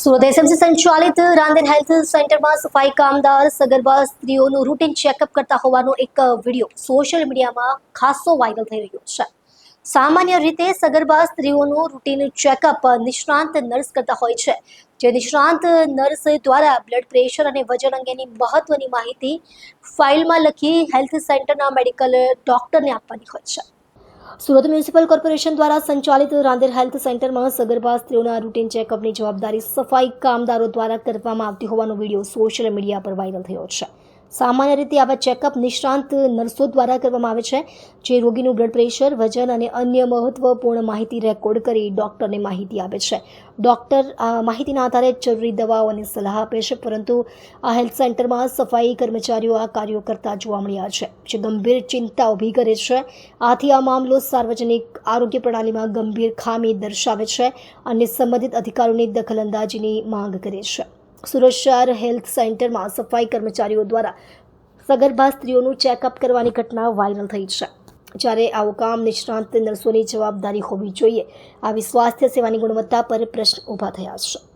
Surat SMC સંચાલિત Rander health સેન્ટરમાં સફાઈ કામદાર સગર્ભા સ્ત્રીઓનું રૂટીન ચેકઅપ કરતા હોવાનો એક વીડિયો સોશિયલ મીડિયામાં ખાસો વાયરલ થઈ રહ્યો છે. સામાન્ય રીતે સગર્ભા સ્ત્રીઓનું રૂટીન ચેકઅપ નિષ્ણાંત નર્સ કરતા હોય છે. જે નિષ્ણાંત નર્સ દ્વારા બ્લડ પ્રેશર અને વજન અંગેની મહત્વની માહિતી ફાઇલમાં લખી હેલ્થ સેન્ટરના મેડિકલ ડોક્ટરને આપવાની હોય છે. સુરત મ્યુનિસિપલ કોર્પોરેશન દ્વારા સંચાલિત રાંદેર હેલ્થ સેન્ટરમાં સગર્ભા સ્ત્રીઓના રૂટીન ચેકઅપની જવાબદારી સફાઈ કામદારો દ્વારા કરવામાં આવતી હોવાનો વીડિયો સોશિયલ મીડિયા પર વાયરલ થયો છે. સામાન્ય રીતે આવા ચેકઅપ નિષ્ણાંત નર્સો દ્વારા કરવામાં આવે છે, જે રોગીનું બ્લડ પ્રેશર વજન અને અન્ય મહત્વપૂર્ણ માહિતી રેકોર્ડ કરી ડોક્ટરને માહિતી આપે છે. ડોક્ટર આ માહિતીના આધારે જરૂરી દવાઓ અને સલાહ આપે છે, પરંતુ આ હેલ્થ સેન્ટરમાં સફાઈ કર્મચારીઓ આ કાર્યો કરતા જોવા મળ્યા છે, જે ગંભીર ચિંતા ઊભી કરે છે. આથી આ મામલો સાર્વજનિક આરોગ્ય પ્રણાલીમાં ગંભીર ખામી દર્શાવે છે અને સંબંધિત અધિકારીઓની દખલઅંદાજીની માંગ કરે છે. સુરત શહેર હેલ્થ સેન્ટરમાં સફાઈ કર્મચારીઓ દ્વારા સગર્ભા સ્ત્રીઓનું ચેકઅપ કરવાની ઘટના વાયરલ થઈ છે. જ્યારે આવું કામ નિષ્ણાંત નર્સોની જવાબદારી હોવી જોઈએ, આવી સ્વાસ્થ્ય સેવાની ગુણવત્તા પર પ્રશ્ન ઊભા થયા છે.